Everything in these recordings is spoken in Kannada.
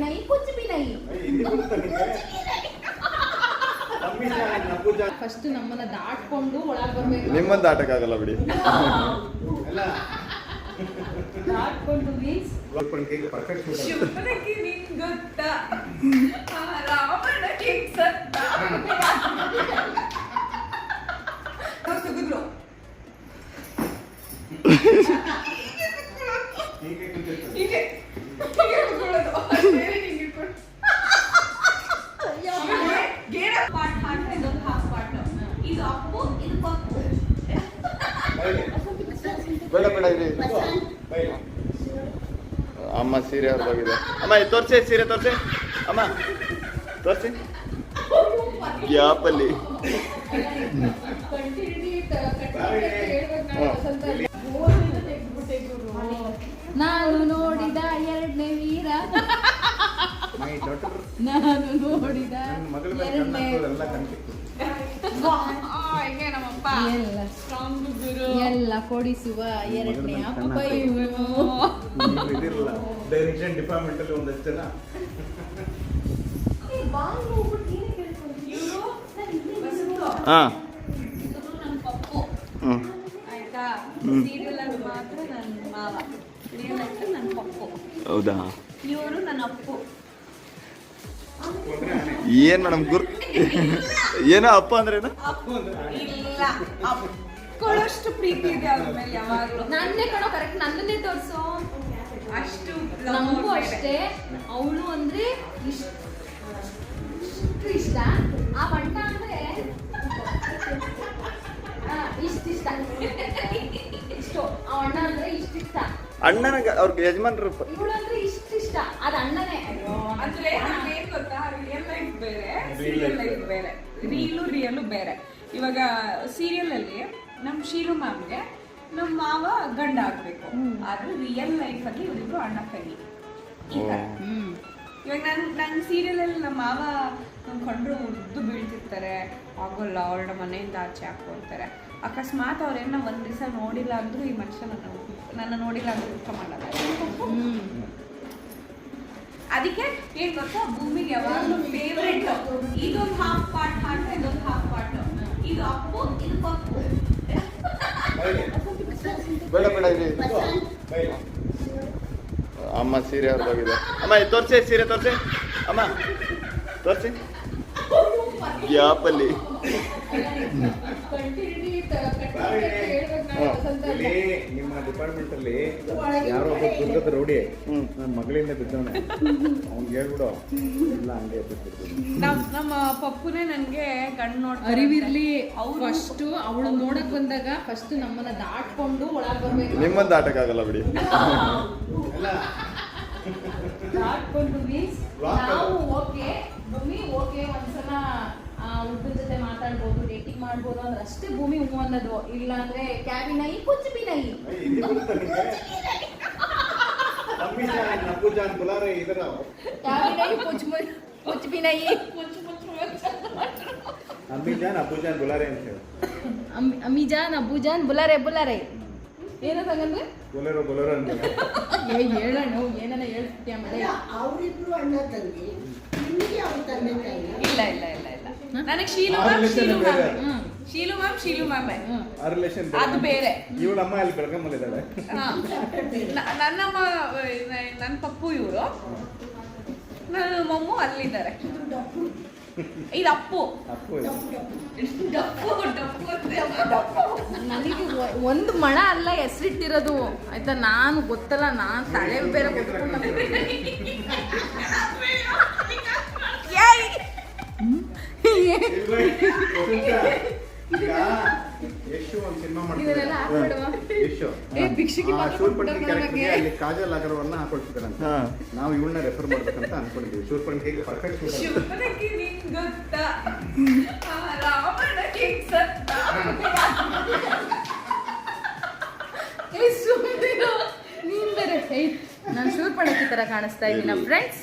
ನೈ ಫಸ್ಟ್ ನಮ್ಮನ್ನ ದಾಟ್ಕೊಂಡು ಒಳಗೆ ಬರ್ಬೇಕು. ನಿಮ್ಮನ್ನ ದಾಟಕ್ಕಾಗಲ್ಲ ಬಿಡಿ. ದಾಟ್ಕೊಂಡು ಮೀನ್ಸ್ ಶಿವನಿಗೆ ನಿಂಗ್ ಗೊತ್ತಾ? ಆ ರಾವಣ ಕಿಂಗ್ ಸತ್ತ? ಅವ್ರು ತೆಗೆದ್ರು. ಹೀಗೆ ಹೀಗೆ ಕುತ್ಕೊಳ್ಳೋದು. ಬೇರೆ ಹಿಂಗೆ ಇಟ್ಕೊಂಡು. ಆಮೇಲೆ ಗೇರ ಪಾಠ ಅಂತ ಇದೊಂದು ಹಾಫ್ ಪಾಠ ಇದು ಅಪ್ಪು ಇದು ಪಪ್ಪು ಅಮ್ಮ ಸೀರೆ ಹೋಗಿದೆ ಅಮ್ಮ ತೋರ್ಸಿ ಸೀರೆ ತೋರ್ಸಿ. ಅಮ್ಮ ತೋರ್ಸಿ. ಗ್ಯಾಪಲ್ಲಿ ನಾನು ನೋಡಿದ ಎರಡನೇ ವೀರ. ನಾನು ನೋಡಿದ ಎರಡನೇ ಎಲ್ಲ. ಸ್ಟ್ರಾಂಗ್ ಗುರು. ಎಲ್ಲ ಕೊಡಿಸುವ ಎರಡನೇ ಅಪ್ಪ ಇವನು ಇದಿರಲ್ಲ ಡೈರೆಕ್ಷನ್ ಡಿಪಾರ್ಟ್ಮೆಂಟ್ ಅಲ್ಲಿ ಒಂದಷ್ಟು ಜನ. ಹಾ. ಹೌದಾ? ಇವರು ನನ್ನ ಅಪ್ಪು. ಏನ್ ಮೇಡಮ್ ಗುರ್ ಏನೋ ಅಪ್ಪ ಅಂದ್ರೆ ಅಪ್ಪು ಇಲ್ಲ. ಅಪ್ಕೊಳ್ಳೋಷ್ಟು ಪ್ರೀತಿ ಇದೆ ಅವ್ರ ಮೇಲೆ ಯಾವಾಗ್ಲೂ. ನನ್ನೇ ಕಣೋ ಕರೆಕ್ಟ್ ನನ್ನನ್ನೇ ತೋರಿಸೋ. ಅಷ್ಟು ನಮಗೂ ಅಷ್ಟೇ. ಅವಳು ಅಂದ್ರೆ ಇಷ್ಟ. ಇಷ್ಟು ಇಷ್ಟ. ಆ ಬಣ್ಣ ಅಂದ್ರೆ ಆ, ಇಷ್ಟ ಇಷ್ಟು. ಆ ಅಣ್ಣ ಅಂದ್ರೆ ಇಷ್ಟ ಅಣ್ಣನ ಅವ್ರಿಗೆ ಯಜಮಾನ್ರು ಇವಳು ಅಂದ್ರೆ ಇಷ್ಟಿಷ್ಟ ಅದ ಅಣ್ಣನೇ. ಅಯ್ಯೋ ಅಂದ್ರೆ ಏನ್ ಗೊತ್ತಾ ರಿಯಲ್ ಲೈಫ್ ಲೈಫ್ ಬೇರೆ. ರೀಲು ರಿಯಲ್ ಬೇರೆ. ಇವಾಗ ಸೀರಿಯಲ್ ಅಲ್ಲಿ ನಮ್ ಶೀಲು ಮ್ಯಾಮ್ಗೆ ನಮ್ ಮಾವ ಗಂಡ ಆಗ್ಬೇಕು. ಆದ್ರೆ ರಿಯಲ್ ಲೈಫ್ ಅಲ್ಲಿ ಇವರಿಬ್ರು ಅಣ್ಣ ತಂಗಿ. ಈ ತರ ಹ್ಮ್. ಇವಾಗ ನನ್ ನನ್ ಸೀರಿಯಲ್ ಅಲ್ಲಿ ನಮ್ಮ ಮಾವ ನಮ್ ಕಂಡ್ರು ಉದ್ದು ಬೀಳ್ತಿರ್ತಾರೆ. ಆಗೋಲ್ಲ ಅವ್ರ ಮನೆಯಿಂದ ಆಚೆ ಹಾಕು ಅಂತಾರೆ. ಅಕಸ್ಮಾತ್ ಅವ್ರೇನ ಒಂದ್ ದಿವಸ ನೋಡಿಲ್ಲ ಅಂದ್ರೂ ಈ ಮನುಷ್ಯ ನನ್ನ ನನ್ನ ನೋಡಿಲ್ಲ ಅಂದ್ರೆ ಊಟ ಮಾಡಲ್ಲ. ಹ್ಮ್. ಅದಕ್ಕೆ ಏನ್ ಗೊತ್ತಾ? ಭೂಮಿಗೆ ಯಾವಾಗಲೂ ಫೇವ್ರೆಟ್ ಇದೊಂದು ಹಾಫ್ ಪಾರ್ಟ್ ಹಾಡ್ರೆ ಇದೊಂದು ಹಾಫ್ ಪಾರ್ಟ್ ಇದು ಅಪ್ಪು, ಇದು ಪಪ್ಪು. ಬೇಡ ಬೇಡ, ಇರಿ ಅಮ್ಮ ಸೀರೆ ಹೋಗಿದೆ ಅಮ್ಮ ತೋರ್ಸಿ, ಸೀರೆ ತೋರ್ಸಿ. ಅಮ್ಮ, ತೋರ್ಸಿ. ಗ್ಯಾಪಲ್ಲಿ ಇಲ್ಲಿ ನಿಮ್ಮ ಡಿಪಾರ್ಟ್ಮೆಂಟ್ ಅಲ್ಲಿ ಯಾರೋ ಒಬ್ಬ ದುರ್ಗದ ರೌಡಿ. ನನ್ನ ಮಗಳಿಂದ ಬಿದ್ದವನೆ. ಅವ್ನಿಗೆ ಹೇಳ್ಬಿಡು ಇಲ್ಲ ಹಂಗೆ ನಮ್ಮ ಪಪ್ಪುನೇ ನನ್ಗೆ ಕಣ್ಣು ನೋಡ್ ಅರಿವಿರ್ಲಿ ಅವ್ರು- ಫಸ್ಟ್ ಅವಳು ನೋಡಕ್ ಬಂದಾಗ ಫಸ್ಟ್ ನಮ್ಮನ್ನ ದಾಟ್ಕೊಂಡು ಒಳಗ್ ಬರ್ಬೇಕು. ನಿಮ್ಮನ್ನ ದಾಟಕ್ಕಾಗಲ್ಲ ಬಿಡಿ. ದಾಟ್ಕೊಂಡು ಮೀನ್ಸ್ ನಾವು ಓಕೆ ಭೂಮಿ ಓಕೆ ಒಂದ್ಸಲ ಹುಡುಗನ ಜೊತೆ ಮಾತಾಡ್ಬೋದು ಡೇಟಿಂಗ್ ಮಾಡ್ಬೋದು ಅಂದ್ರೆ ಅಷ್ಟೇ ಭೂಮಿ ಹೂ ಅನ್ನೋದು. ಇಲ್ಲ ಅಂದ್ರೆ ಕ್ಯಾಬಿನೈ ಕುಚ್ ಬಿ ನೈ ಪೂಜಾ ಬುಲಾರೆ ಇದರ ಕ್ಯಾಬಿನೈ ಕುಚ್ ಮು- ಕುಚ್ ಬಿ ನೈ ಕುಚ್ ಮುಚ್ ಅಮ್ಮಿಜಾನ್ ಅಪ್ಪುಜಾನ್ ಬುಲಾರೆ ಬುಲಾರೆ. ಏನದ ಹಂಗಂದ್ರೆ ಬೊಲೆರೋ ಬೊಲೆರೋ ಅಂತ ಏ ಹೇಳಣ್ಣ ಏನನ್ನ ಹೇಳ್ತೀಯ ಮನೆ ಅವರಿಬ್ರು ಅಣ್ಣ ತಂಗಿ. ಇಲ್ಲ? ಇಲ್ಲ ಇಲ್ಲ ಇಲ್ಲ ನನಗೆ Sheelu ma'am Sheelu. Ma'am Sheelu ma'am Sheelu ಮ್ಯಾಮೇ ಆ ರಿಲೇಷನ್ ಅದು ಬೇರೆ. ಇವಳ ಅಮ್ಮ ಅಲ್ಲಿ ಬೆಳಗಮ್ಮಲ್ಲಿದ್ದಾಳೆ ಹಾ. ನ- ನನ್ನಮ್ಮ ನನ್ನ ಪಪ್ಪು ಇವರು. ನನ್ನ ಮಮ್ಮು ಅಲ್ಲಿದ್ದಾರೆ. ಇದು ಅಪ್ಪು. ಅಪ್ಪು. ಡಪ್ಪು ಡಪ್ಪು ಅಂತ ಡಪ್ಪು. ನನಗೆ ಒಂದು ಮಳ ಅಲ್ಲ ಹೆಸರಿಟ್ಟಿರೋದು. ಆಯ್ತಾ ನಾನು ಗೊತ್ತಲ್ಲ ನಾನು ತಲೆ ಬೇರೆ ಕೊಟ್ಕೊಂಡು ಕಾಜಲ್ ಆಗರವನ್ನ ಹಾಕೊಳ್ತಿದ್ದಾರಂತ. ನಾವು ಇವಳನ್ನ ರೆಫರ್ ಮಾಡ್ಬೇಕಂತ ಅನ್ಕೊಂಡಿದ್ದೀವಿ. ಹೇಗೆ ಪರ್ಫೆಕ್ಟ್. ನೀನ್ ಬೇರೆ. ನಾನು ಶೂರ್ಪಣಕ್ಕಿ ತರ ಕಾಣಿಸ್ತಾ ಇದ್ದೀನ ಫ್ರೆಂಡ್ಸ್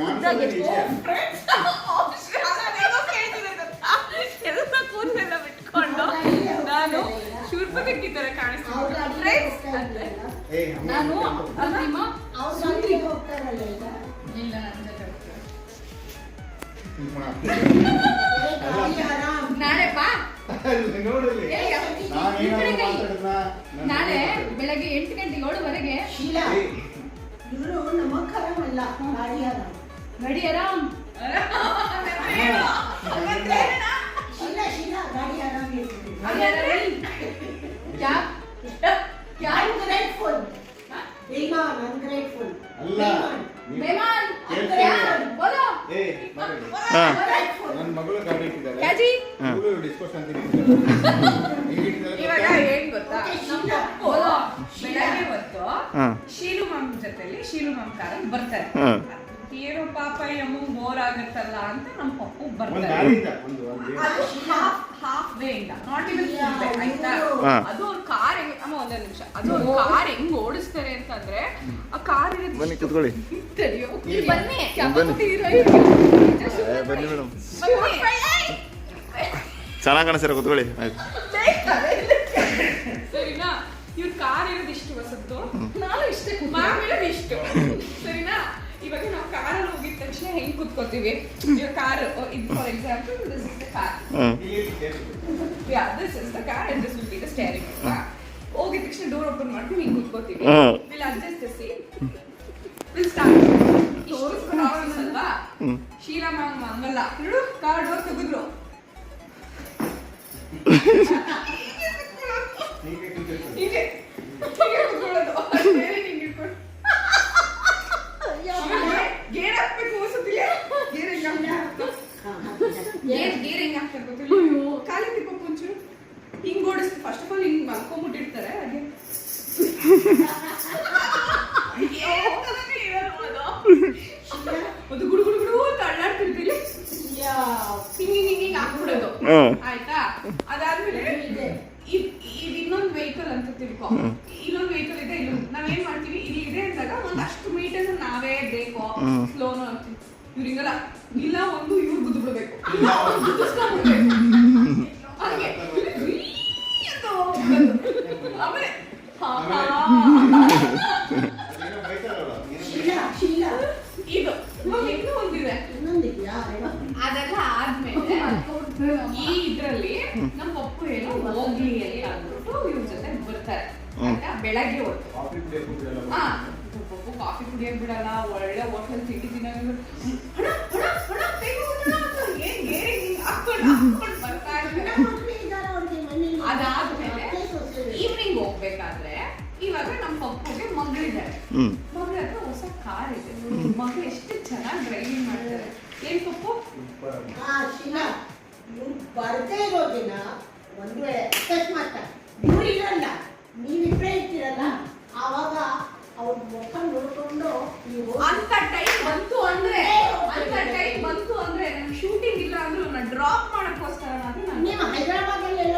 ಎಷ್ಟು ಮುದ್ದಾಗಿ ಎಷ್ಟು Friends, ನಾನೇನೋ ಕೇಳ್ತಿದ್ದೆ ಗೊತ್ತಾ? ಎಲ್ಲ ಕೂದಲೆಲ್ಲ ಬಿಟ್ಕೊಂಡು ನಾನು ಶೂರ್ಪನಖಿ ತರ Friends ಅಂದ್ರೆ. ನಾನು ಅಂತಿಮ ಹೋಗ್ತಾರಲ್ಲ ಇಲ್ಲ ನನ್ನ ಜೊತೆ ಹೋಗ್ತೀವಿ. ಆರಾಮ್. ನಾಳೆ ಬಾ. ಏ, ಈ ಕಡೆ ಕೈ. ನಾಳೆ ಬೆಳಗ್ಗೆ ಎಂಟು ಗಂಟೆ ಏಳುವರೆಗೆ ಇಲ್ಲ ಇವರು ನಮ್ಮ ಕರಮಲ್ಲ ಗಾಡಿ ಆರಾಮ್. ರೆಡಿ ಆರಾಮ್ ನನ್ನ ಮಗಳು ಗಾಡಿ ಇಟ್ಟಿದ್ದಾಳೆ ಡಿಸ್ಕೋಸ್ ಅಂತ ಇವಾಗ ಗೊತ್ತಾ? ಬೆಳಗ್ಗೆ ಶೀಲು ಮಾಮ್ ಜೊತೆಲಿ ಶೀಲು ಮಾಮ್ ಕಾರಲ್ಲಿ ಬರ್ತಾರೆ. ಏನೋ ಪಾಪ ಯಮ್ಮು ಬೋರ್ ಆಗುತ್ತಲ್ಲ ಅಂತ ನಮ್ಮ ಪಪ್ಪು ಬರ್ತಾರೆ. ಅದು ಹಾಫ್ ಹಾಫ್ ವೇ ಇಂದ ನಾಟ್ ಇವನ್ ಆಯ್ತಾ? ಅದು ಅವ್ರ ಕಾರ್ ಹೆಂಗ್ ಅಮ್ಮ ಒಂದೇ ನಿಮಿಷ. ಅದು ಅವ್ರ ಕಾರ್ ಹೆಂಗ್ ಓಡಿಸ್ತಾರೆ ಅಂತಂದ್ರೆ ಆ ಕಾರ್ ಬನ್ನಿ ಕುತ್ಕೊಳ್ಳಿ. ಇಲ್ಲಿ ಬನ್ನಿ. ಬನ್ನಿ. ಏ, ಬನ್ನಿ ಮೇಡಮ್. ಚೆನ್ನಾಗಿ ಕಾಣಿಸ್ತಾರೆ ಕುತ್ಕೊಳ್ಳಿ. ಆಯ್ತು. ಕುತ್ಕೋತೀವಿ ಇವಾಗ ಕಾರ್ ಇದು for example this is the car yeah this is the car and this will be the steering ಹೋಗಿದ ತಕ್ಷಣ ಡೋರ್ ಓಪನ್ ಮಾಡ್ಕೊಂಡು ಹಿಂಗೆ ಕುತ್ಕೋತೀವಿ. Will adjust the seat will start ತೋರಿಸ್ಕೊಂಡು ಅಲ್ವಾ. ಶೀಲಾ ಮ್ಯಾಮ್ ಹಂಗಲ್ಲ ನೋಡು ಆಯ್ತಾ? ಅದಾದ್ಮೇಲೆ ಇದ್ ಇನ್ನೊಂದ್ ವೆಹಿಕಲ್ ಅಂತ ತಿಳ್ಕೊ. ಇನ್ನೊಂದು ವೆಹಿಕಲ್ ಇದೆ ಇಲ್ಲೊಂದು ನಾವೇನ್ ಮಾಡ್ತೀವಿ? ಇಲ್ಲಿ ಇದೆ ಅಂದಾಗ ಒಂದಷ್ಟು ಮೀಟರ್ ನಾವೇ ಬೇಕು. ಸ್ಲೋನು ಅಂತೀವಿ ಇವ್ರಿಂಗಲ್ಲ ಇಲ್ಲ ಒಂದು ಇವ್ರು ಗುದ್ದು ಬಿಡ್ಬೇಕು. ಇಲ್ಲ ಒಂದು ಗುದ್ದಿಸ್ಕೊಂಡ್ಬಿಡ್ಬೇಕು ಹಾಗೆ. ಆಮೇಲೆ ಹಾ, ಹಾ. ಶೀಲಾ ಶೀಲಾ ಇದು ಇವಾಗ ಇನ್ನೂ ಒಂದಿದೆ ಇನ್ನೊಂದಿದ್ಯಾ ಅದೆಲ್ಲ ಆದ್ಮೇಲೆ ಈ ಇದ್ರಲ್ಲಿ ನಮ್ಮ ಪಪ್ಪು ಏನೋ ಹೋಗ್ಲಿ ಅಂತ ಅಂದ್ಬಿಟ್ಟು ಇವ್ರ ಜೊತೆ ಬರ್ತಾರೆ. ಆಯ್ತಾ ಬೆಳಗ್ಗೆ ಹೊತ್ತು. ಹಾ ಪಪ್ಪು ಕಾಫಿ ಕುಡಿಯಕ್ ಬಿಡಲ್ಲ ಒಳ್ಳೆ ಹೋಟೆಲ್ ತಿಂಡಿ ತಿನ್ನೋದು. ಅದಾದ್ಮೇಲೆ. ಈವ್ನಿಂಗ್ ಹೋಗ್ಬೇಕಾದ್ರೆ ಇವಾಗ ನಮ್ಮ ಪಪ್ಪುಗೆ ಮಗಳಿದ್ದಾರೆ. ಬರ್ದೇ ಇರೋ ದಿನ ಒಂದು ವೇಳೆ ಅಕಸ್ಮಾತ್ ನೀವು ಇರಲ್ಲ ನೀವಿಬ್ರೇ ಇರ್ತೀರಲ್ಲ ಆವಾಗ ಅವ್ರ ಮುಖ ನೋಡ್ಕೊಂಡು ನೀವು ಅಂತ ಟೈಮ್ ಬಂತು ಅಂದ್ರೆ ಅಂತ ಟೈಮ್ ಬಂತು ಅಂದ್ರೆ ಶೂಟಿಂಗ್ ಇಲ್ಲ ಅಂದ್ರೂ ನಾನು ಡ್ರಾಪ್ ಮಾಡಕ್ಕೋಸ್ಕರ ನಾನು ನೀವು ಹೈದರಾಬಾದಲ್ಲಿ ಎಲ್ಲ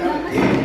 Yeah.